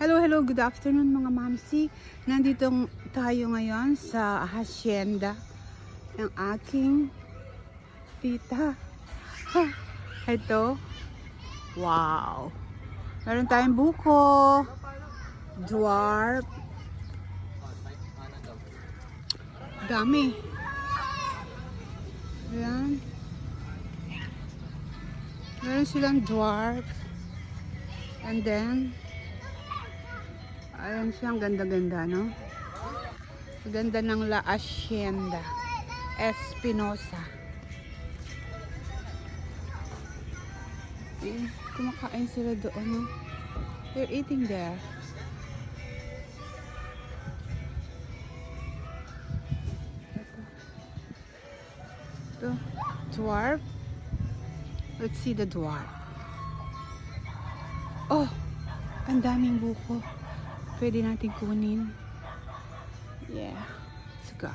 Hello, hello, good afternoon mga mamsi. Nandito tayo ngayon sa hacienda ng aking tita. Ha, ito. Wow. Meron tayong buko. Dwarf. Dami. Ayan. Meron silang dwarf. And then, Ayan siya, ang ganda-ganda, no? Ganda ng La Hacienda Espinosa. Eh, kumakain sila doon, no? They're eating there. Ito. Dwarf. Let's see the dwarf. Oh! Ang daming buko pwede natin kunin. Yeah. Let's go.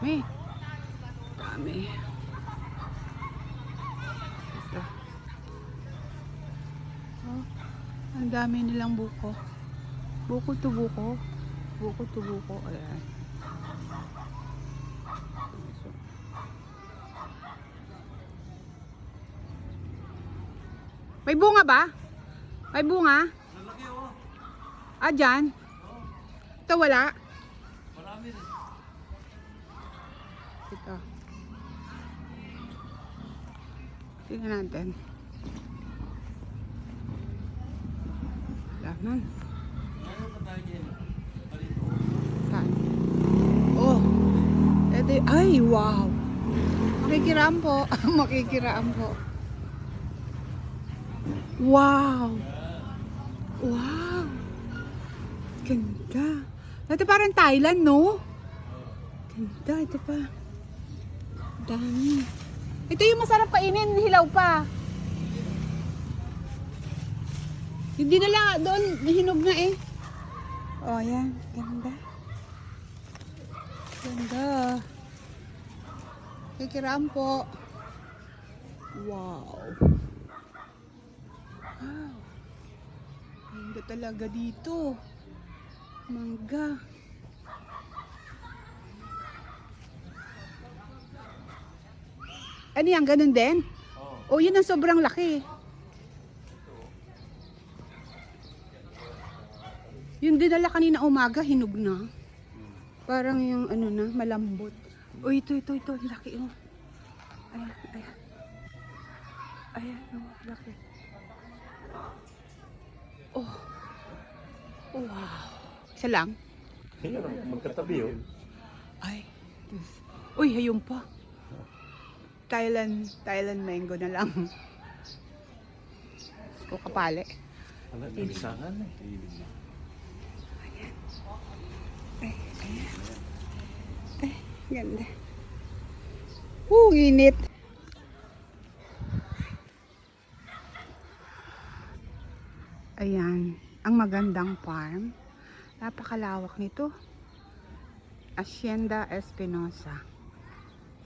Dami. Dami. Ito. Oh, ang dami nilang buko. Buko to buko. Buko to buko. Ayan. May bunga ba? May bunga? Lalaki oh. Ah, dyan? Ito wala? Marami rin. Ito. Tingnan natin. Tayo dyan? Balito. Saan? Oh. Ito, ay, wow. Makikiraan po. Makikiraan po. Wow. Wow. Ganda. Ito parang Thailand, no? Ganda. Ito pa. Dami. Ito yung masarap kainin. Hilaw pa. Hindi na lang. Doon, hinog na eh. Oh, yan. Ganda. Ganda. Kikiraan po. Wow. Ganda talaga dito. Mangga. Ano yan? Ganun din? Oo. O, yun ang sobrang laki. Yung dinala kanina umaga, hinog na. Parang yung ano na, malambot. O, ito, ito, ito. ang Laki, oh. Ayan, ayan. Ayan, oh, laki. Oh. Oh, wow. Isa lang? Ayun, magkatabi oh. Ay. Diyos. Uy, hayun pa. Thailand, Thailand mango na lang. O kapali. Wala, nalisangan eh. Ay, ayan. Ay, ganda. Uh, init. Ayan, ang magandang farm. Napakalawak nito. Hacienda Espinosa.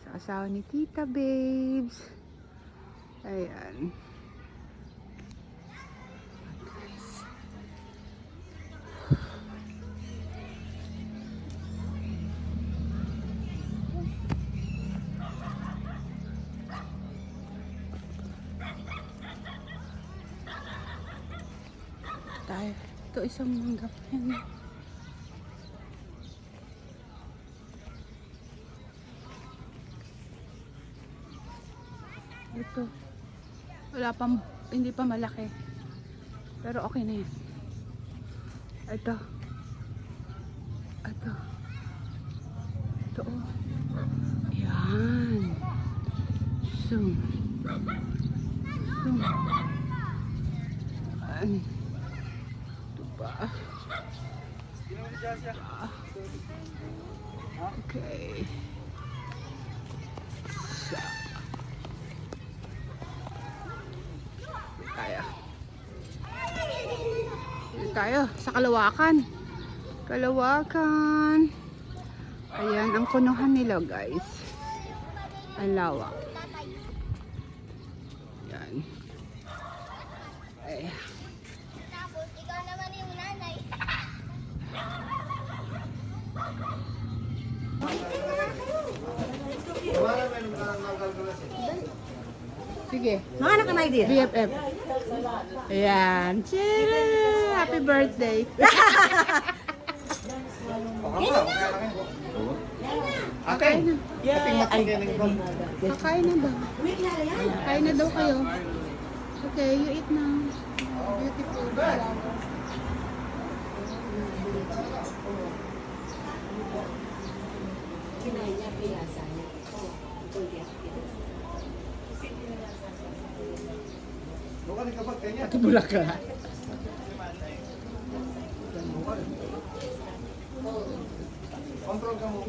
Sa asawa ni Tita Babes. Ayan. tayo. Ito isang mangga pa yan. Ito. Wala pang, hindi pa malaki. Pero okay na yan. Ito. Ito. Ito oh. Yan. Zoom. Zoom. Yan. Ito pa. Okay. Sa. Tayo. Dito tayo sa Kalawakan. Kalawakan. Ayan ang punuhan nila guys. Ang lawak. Yan. Ayan. Nanay. Sige. Mga anak ka na idea. BFF. Ayan. Chira! Happy birthday. Okay. Yeah. Ay, Kakain na ba? Kain na daw kayo. Okay, you eat na. Ito bulaklak. Control ka mo.